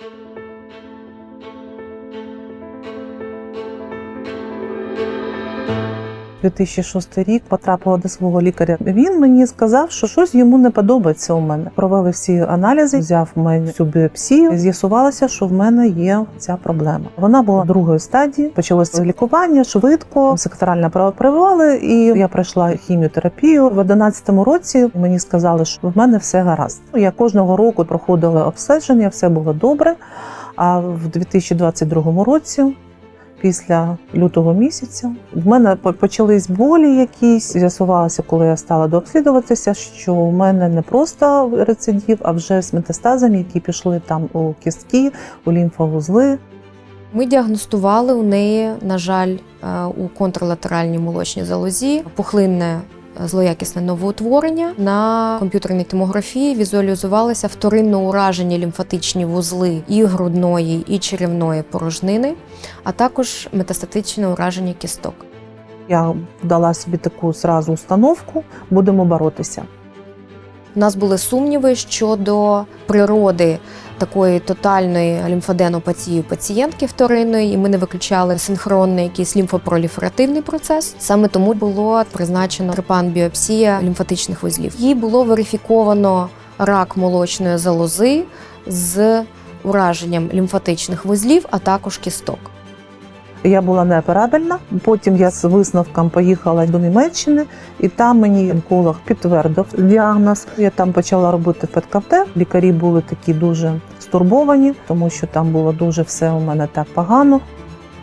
Thank you. – 2006 рік потрапила до свого лікаря. Він мені сказав, що щось йому не подобається у мене. Провели всі аналізи, взяв мене всю біопсію. З'ясувалося, що в мене є ця проблема. Вона була другої стадії. Почалося лікування швидко, секторально прививали, і я пройшла хіміотерапію в 11-му році. Мені сказали, що в мене все гаразд. Я кожного року проходила обстеження, все було добре. А в 2022 році після лютого місяця. В мене почались болі якісь. З'ясувалося, коли я стала дообслідуватися, що у мене не просто рецидів, а вже з метастазами, які пішли там у кістки, у лімфовузли. Ми діагностували у неї, на жаль, е, у контрлатеральній молочній залозі пухлинне злоякісне новоутворення. На комп'ютерній томографії візуалізувалися вторинно уражені лімфатичні вузли і грудної, і черевної порожнини, а також метастатичне ураження кісток. Я дала собі таку зразу установку, будемо боротися. У нас були сумніви щодо природи такої тотальної лімфоденопатії пацієнтки вторинної, і ми не виключали синхронний якийсь лімфопроліферативний процес. Саме тому було призначено трепан-біопсія лімфатичних вузлів. Їй було верифіковано рак молочної залози з ураженням лімфатичних вузлів, а також кісток. Я була неоперабельна. Потім я з висновком поїхала до Німеччини, і там мені онколог підтвердив діагноз. Я там почала робити ФЕТ-КТ. Лікарі були такі дуже стурбовані, тому що там було дуже все у мене так погано.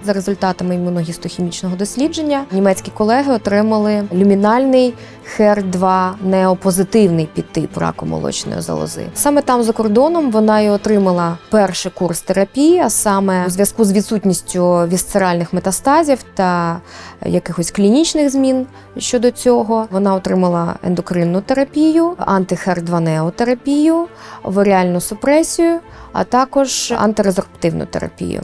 За результатами імуногістохімічного дослідження німецькі колеги отримали люмінальний HER2 неопозитивний підтип раку молочної залози. Саме там за кордоном вона і отримала перший курс терапії, а саме у зв'язку з відсутністю вісцеральних метастазів та якихось клінічних змін щодо цього. Вона отримала ендокринну терапію, анти-HER2 неотерапію, оваріальну супресію, а також антирезорптивну терапію.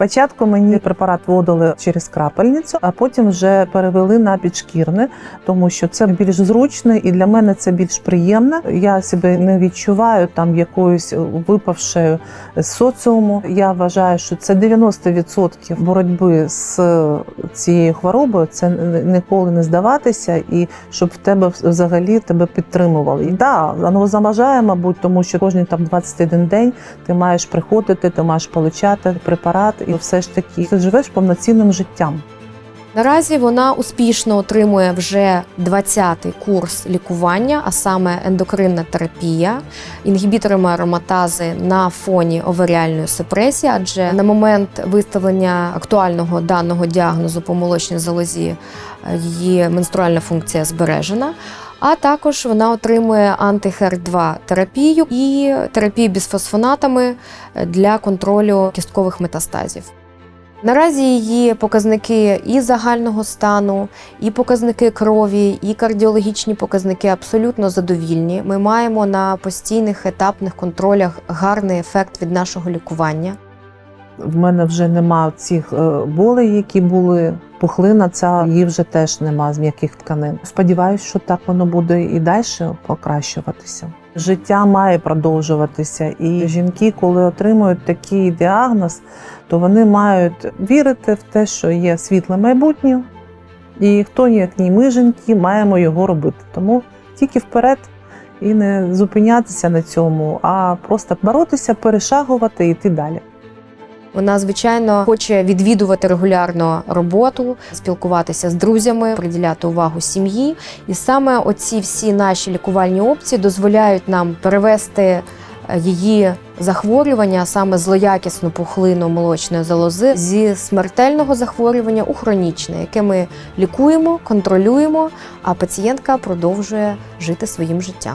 Спочатку мені препарат вводили через крапельницю, а потім вже перевели на підшкірне, тому що це більш зручно і для мене це більш приємно. Я себе не відчуваю там якоюсь випавшою соціуму. Я вважаю, що це 90% боротьби з цією хворобою. Це ніколи не здаватися, і щоб в тебе взагалі тебе підтримували. І да, воно заважає, мабуть, тому що кожні там 21 день ти маєш приходити, ти маєш получати препарат, і все ж таки ти живеш повноцінним життям. Наразі вона успішно отримує вже 20-й курс лікування, а саме ендокринна терапія інгібіторами ароматази на фоні оваріальної супресії, адже на момент виставлення актуального даного діагнозу по молочній залозі е, її менструальна функція збережена. А також вона отримує анти-HER2 терапію і терапію бісфосфонатами для контролю кісткових метастазів. Наразі її показники і загального стану, і показники крові, і кардіологічні показники абсолютно задовільні. Ми маємо на постійних етапних контролях гарний ефект від нашого лікування. В мене вже нема цих е, болей, які були. Пухлина ця її вже теж нема з м'яких тканин. Сподіваюсь, що так воно буде і далі покращуватися. Життя має продовжуватися, і жінки, коли отримують такий діагноз, то вони мають вірити в те, що є світле майбутнє, і хто як ні ми, жінки, маємо його робити. Тому тільки вперед і не зупинятися на цьому, а просто боротися, перешагувати і йти далі. Вона, звичайно, хоче відвідувати регулярно роботу, спілкуватися з друзями, приділяти увагу сім'ї. І саме оці всі наші лікувальні опції дозволяють нам перевести е, її захворювання, саме злоякісну пухлину молочної залози, зі смертельного захворювання у хронічне, яке ми лікуємо, контролюємо, а пацієнтка продовжує жити своїм життям.